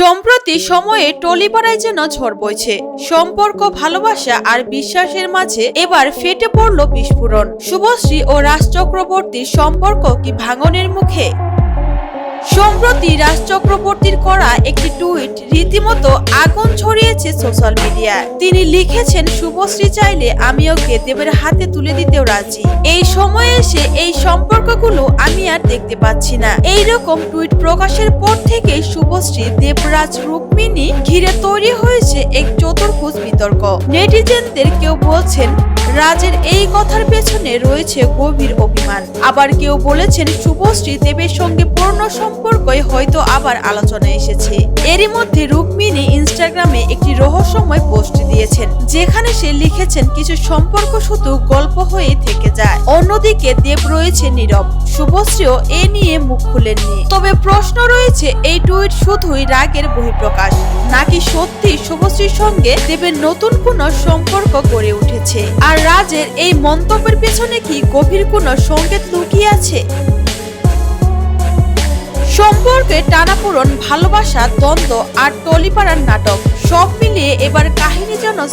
সম্প্রতি সময়ে টলিপাড়ায় যেন ঝড় বইছে। সম্পর্ক, ভালোবাসা আর বিশ্বাসের মাঝে এবার ফেটে পড়ল বিস্ফোরণ। শুভশ্রী ও রাজ চক্রবর্তীর সম্পর্ক কি ভাঙনের মুখে? সম্প্রতি রাজ চক্রবর্তীর করা একটি টুইট রীতিমতো আগুন ছড়িয়েছে সোশ্যাল মিডিয়ায়। তিনি লিখেছেন, শুভশ্রী চাইলে আমি ওকে দেবের হাতে তুলে দিতেও রাজি। এই সময়ে এসে এই সম্পর্কগুলো আমি আর দেখতে পাচ্ছি না। এই রকম টুইট প্রকাশের পর থেকে শুভশ্রী দেবরাজ রুক্মিণী ঘিরে তৈরি হয়েছে এক চতুর্ভুজ বিতর্ক। নেটিজেনদের কেউ বলছেন রাজের এই কথার পেছনে রয়েছে গভীর অভিমান। আবার কেউ বলেছেন, শুভশ্রী দেবের সঙ্গে পূর্ণ সম্পর্কই হয়তো আবার আলোচনায় এসেছে। এরই মধ্যে রুক্মিণী ইনস্টাগ্রামে একটি রহস্যময় পোস্ট দিয়েছেন, যেখানে সে লিখেছেন, কিছু সম্পর্ক শুধু গল্প হয়ে থেকে যায়। অন্যদিকে দেব রয়েছে নীরব। শুভশ্রীও এ নিয়ে মুখ খুলেননি। তবে প্রশ্ন রয়েছে, এই টুইট শুধুই রাগের বহিঃপ্রকাশ, নাকি সত্যি শুভশ্রীর সঙ্গে দেবের নতুন কোনো সম্পর্ক গড়ে উঠেছে? আর রাজের এই মন্তব্যের পেছনে কি গভীর কোনো সংকেত লুকিয়ে আছে? সম্পর্কে টানাপোড়ন, ভালোবাসা, দ্বন্দ্ব আর টলিপাড়ার নাটক, সব মিলিয়ে এবার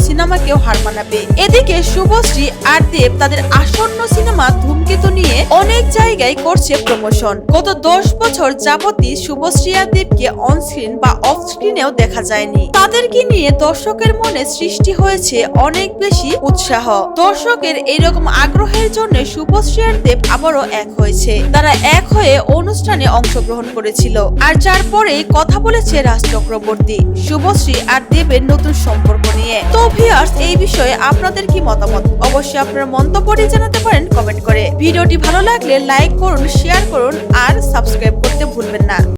সিনেমাকেও হার মানাবে। এদিকে শুভশ্রী আর দেব তাদের আসন্ন সিনেমা ধূমকেতু নিয়ে অনেক জায়গায় করছে প্রমোশন গত দশ বছর যাবতই শুভশ্রী আর দেবকে অন স্ক্রিন বা অফ স্ক্রিনেও দেখা যায়নি। তাদেরকে নিয়ে দর্শকের মনে সৃষ্টি হয়েছে অনেক বেশি উৎসাহ। দর্শকের এইরকম আগ্রহের জন্য শুভশ্রী আর দেব আবারও এক হয়েছে। তারা এক হয়ে অনুষ্ঠানে অংশগ্রহণ করেছিল। আর যার পরে কথা বলেছে রাজ চক্রবর্তী। শুভশ্রী আর দেবের নতুন সম্পর্ক নিয়ে। তো ভিউয়ার্স এই বিষয়ে আপনাদের কি মতামত? অবশ্যই আপনার মন্তব্যটি জানাতে পারেন কমেন্ট করে। ভিডিওটি ভালো লাগলে লাইক করুন শেয়ার করুন, আর সাবস্ক্রাইব করতে ভুলবেন না।